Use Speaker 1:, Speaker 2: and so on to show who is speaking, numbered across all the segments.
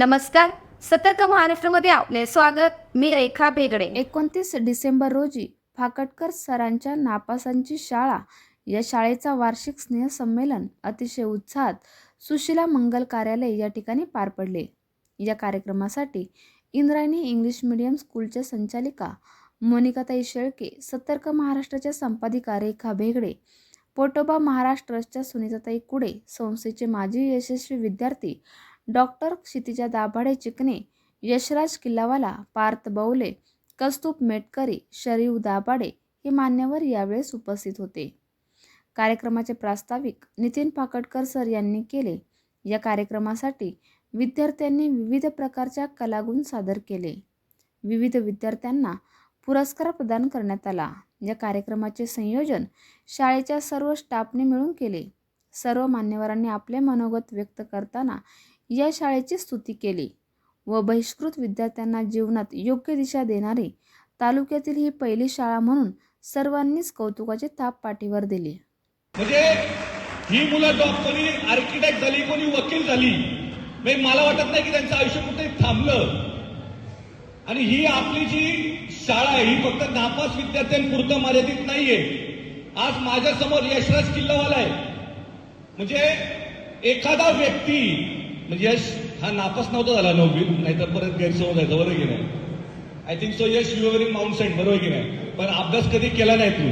Speaker 1: नमस्कार. सतर्क महाराष्ट्रामध्ये आपले स्वागत. मी रेखा भेगडे.
Speaker 2: एकोणतीस डिसेंबर रोजी फाकटकर सरांच्या नापासांची शाळा या शाळेचा वार्षिक स्नेहसंमेलन अतिशय उत्साहात सुशिला मंगल कार्यालय या ठिकाणी पार पडले. या कार्यक्रमासाठी इंद्रायणी इंग्लिश मीडियम स्कूलच्या संचालिका मोनिकाताई शेळके सतर्क महाराष्ट्राच्या संपादिका रेखा भेगडे पोटोबा महाराष्ट्र ट्रस्टच्या सुनीताताई कुडे संस्थेचे माजी यशस्वी विद्यार्थी डॉक्टर क्षितिजा दाभाडे चिकणे यशराज किल्लावाला पार्थ बौले कस्तूप मेटकरी शरीव दाभाडे हे मान्यवर यावेळेस उपस्थित होते. कार्यक्रमाचे प्रास्ताविक नितीन पाकडकर सर यांनी केले. या कार्यक्रमासाठी विद्यार्थ्यांनी विविध प्रकारच्या कलागुण सादर केले. विविध विद्यार्थ्यांना पुरस्कार प्रदान करण्यात आला. या कार्यक्रमाचे संयोजन शाळेच्या सर्व स्टाफने मिळून केले. सर्व मान्यवरांनी आपले मनोगत व्यक्त करताना या शाळेची स्तुती केली व बहिष्कृत विद्यार्थ्यांना जीवनात योग्य दिशा देणारी तालुक्यातील ही पहिली शाळा म्हणून सर्वांनीच कौतुकाचे थाप पाठीवर दिली.
Speaker 3: म्हणजे ही मुलं डॉ कोणी आर्किटेक्ट झाली कोणी वकील झाली म्हणजे मला वाटत नाही की त्यांचं आयुष्य कुठे थांबलं. आणि ही आपली जी शाळा आहे ही फक्त नापास विद्यार्थ्यांपुरतं मर्यादित नाहीये. आज माझ्यासमोर यशराज किल्लावाला आहे. म्हणजे एखादा व्यक्ती म्हणजे यश हा नापास नव्हता झाला नववीत नाहीतर परत गैरसमज जायचं बरोबर की नाही? I think so Yash you're in Mount St बरोबर की नाही? पण अभ्यास कधी केला नाही तू?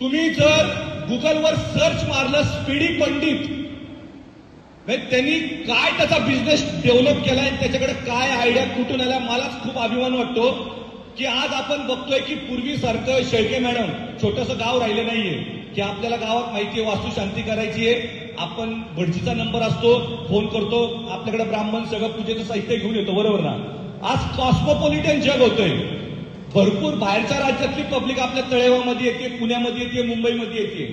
Speaker 3: तुम्ही जर गुगलवर सर्च मारलं स्पीडी म्हणजे पंडित त्यांनी काय त्याचा बिझनेस डेव्हलप केलाय त्याच्याकडे काय आयडिया कुठून आल्या मलाच खूप अभिमान वाटतो की आज आपण बघतोय की पूर्वीसारखं शेळके मॅडम छोटस गाव राहिलं नाहीये की आपल्याला गावात माहिती आहे वास्तू शांती करायची आहे आपण भटजीचा नंबर असतो फोन करतो आपल्याकडे ब्राह्मण सगळं पूजेचं साहित्य घेऊन येतो बरोबर ना? आज कॉस्मोपॉलिटन जग होतंय. भरपूर बाहेरच्या राज्यातली पब्लिक आपल्या तळेवामध्ये येते पुण्यामध्ये येते मुंबईमध्ये येते.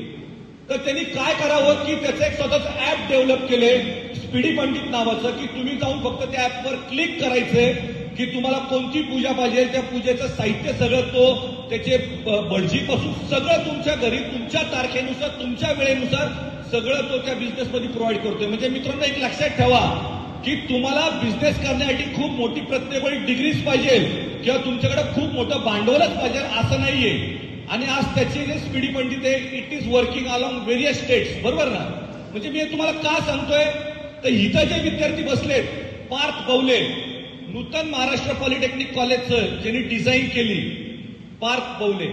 Speaker 3: तर त्यांनी काय करावं की त्याचं एक स्वतःचं ऍप डेव्हलप केले स्पीडी पंडित नावाचं की तुम्ही जाऊन फक्त त्या ऍपवर क्लिक करायचंय की तुम्हाला कोणती पूजा पाहिजे त्या पूजेचं साहित्य सगळं तो त्याचे भटजीपासून सगळं तुमच्या घरी तुमच्या तारखेनुसार तुमच्या वेळेनुसार सगळं तो त्या बिझनेसमध्ये प्रोव्हाइड करतोय. म्हणजे मित्रांनो एक लक्षात ठेवा की तुम्हाला बिझनेस करण्यासाठी खूप मोठी प्रत्येक वेळी डिग्रीज पाहिजे किंवा तुमच्याकडे खूप मोठं भांडवलच पाहिजे असं नाहीये. आणि आज त्याचे जे स्पीडी पंडित आहे it is working along various states बरोबर ना? म्हणजे मी तुम्हाला का सांगतोय? तर इथं जे विद्यार्थी बसलेत पार्थ बवले नूतन महाराष्ट्र पॉलिटेक्निक कॉलेजचं ज्यांनी डिझाईन केली पार्थ बवले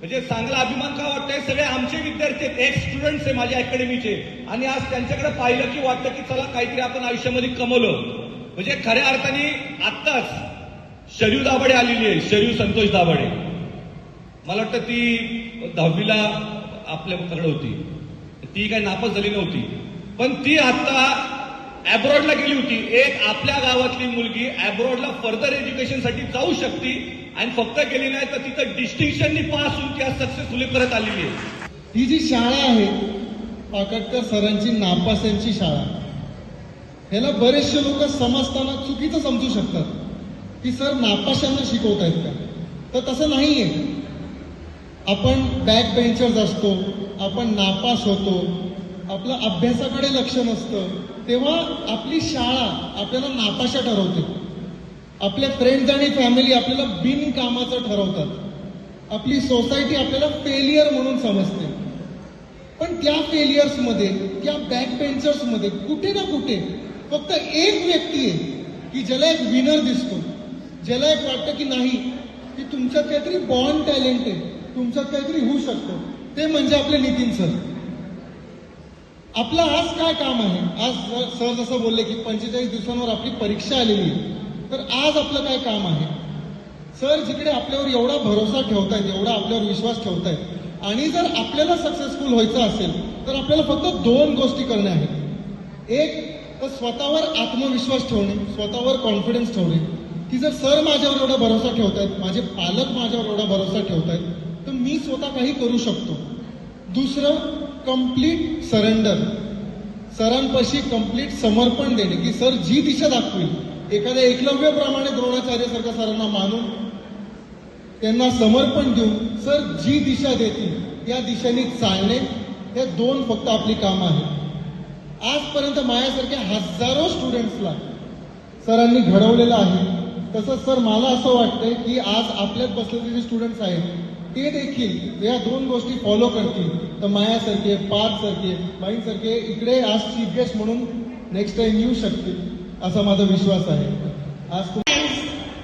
Speaker 3: म्हणजे चांगला अभिमान का वाटतंय? सगळे आमचे विद्यार्थी आहेत एक स्टुडंट्स आहे माझ्या अकॅडमीचे आणि आज त्यांच्याकडे पाहिलं की वाटतं की चला काहीतरी आपण आयुष्यामध्ये कमवलं. म्हणजे खऱ्या अर्थाने आत्ताच शरीव दाभाडे आलेली आहे शरीव संतोष दाभाडे. मला वाटतं ती दहावीला आपल्याकडे होती. ती काही नापास झाली नव्हती. पण ती आत्ता अब्रॉडला गेली होती. एक आपल्या गावातली मुलगी अब्रॉडला फर्दर एज्युकेशनसाठी जाऊ शकते आणि फक्त गेली नाही तर तिथं डिस्टिंक्शननी पास होऊन ती आज सक्सेसफुली परत आलेली आहे.
Speaker 4: ही जी शाळा आहे पाकटकर सरांची नापास यांची शाळा ह्याला बरेचसे लोक समजताना चुकीचं समजू शकतात की सर नापाशांना शिकवत आहेत का? तर तसं नाही आहे आपण बॅक बेंचर्स असतो आपण नापास होतो आपलं अभ्यासाकडे लक्ष नसतं तेव्हा आपली शाळा आपल्याला नापाशा ठरवते. आपल्या फ्रेंड्स आणि फॅमिली आपल्याला बिनकामाचं ठरवतात. आपली सोसायटी आपल्याला फेलियर म्हणून समजते. पण त्या फेलियर्समध्ये त्या बॅक बेंचर्समध्ये कुठे ना कुठे फक्त एक व्यक्ती आहे की ज्याला एक विनर दिसतो. ज्याला एक वाटतं की नाही की तुमच्यात काहीतरी बॉन्ड टॅलेंट आहे तुमच्यात काहीतरी होऊ शकतो. ते म्हणजे आपले नितीन सर आपलं आज काय काम आहे? आज सर जसं बोलले की पंचेचाळीस दिवसांवर आपली परीक्षा आलेली आहे. तर आज आपलं काय काम आहे? सर जिकडे आपल्यावर एवढा भरोसा ठेवतायत एवढा आपल्यावर विश्वास ठेवतायत आणि जर आपल्याला सक्सेसफुल व्हायचं असेल तर आपल्याला फक्त दोन गोष्टी करणे आहेत. एक तर स्वतःवर आत्मविश्वास ठेवणे स्वतःवर कॉन्फिडन्स ठेवणे. की जर सर माझ्यावर एवढा भरोसा ठेवतायत माझे पालक माझ्यावर एवढा भरोसा ठेवतायत तर मी स्वतः काही करू शकतो. दुसरं कंप्लीट सरेंडर सरांपाशी कंप्लीट समर्पण देणे की सर जी दिशा दाखवेल एखाद्या एकलव्याप्रमाणे द्रोणाचार्य सरांना मानून त्यांना समर्पण देऊन सर जी दिशा देतील त्या दिशेने चालणे हे दोन फक्त आपली कामं आहेत. आजपर्यंत माझ्यासारख्या हजारो स्टुडंट्सला सरांनी घडवलेलं आहे. तसंच सर मला असं वाटतंय की आज आपल्यात बसलेले जे स्टुडंट्स आहेत ते देखील या दोन गोष्टी फॉलो करतील. तर मायासारखे पाच सारखे बाईंसारखे इकडे आज चीफ गेस्ट म्हणून नेक्स्ट टाइम येऊ शकतील. असा माझा विश्वास आहे आज तुम-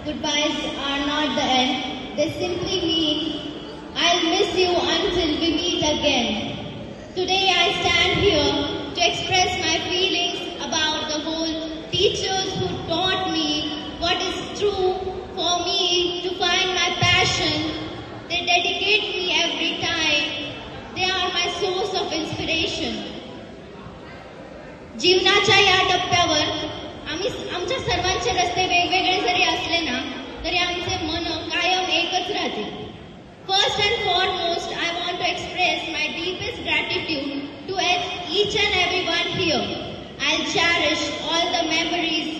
Speaker 5: Goodbyes are not the end. They simply mean I'll miss you until we meet again. Today I stand here to express my feelings about the whole teachers who taught me what is true for me to find my passion. They dedicate me every time. They are my source of inspiration. जीवनाच्या या टप्प्यावर आम्ही आमच्या सर्वांचे रस्ते वेगवेगळे जरी असले ना तरी आमचे मन कायम एकच राहते. First and foremost I want to express my deepest gratitude to each each and every one here I cherish all the memories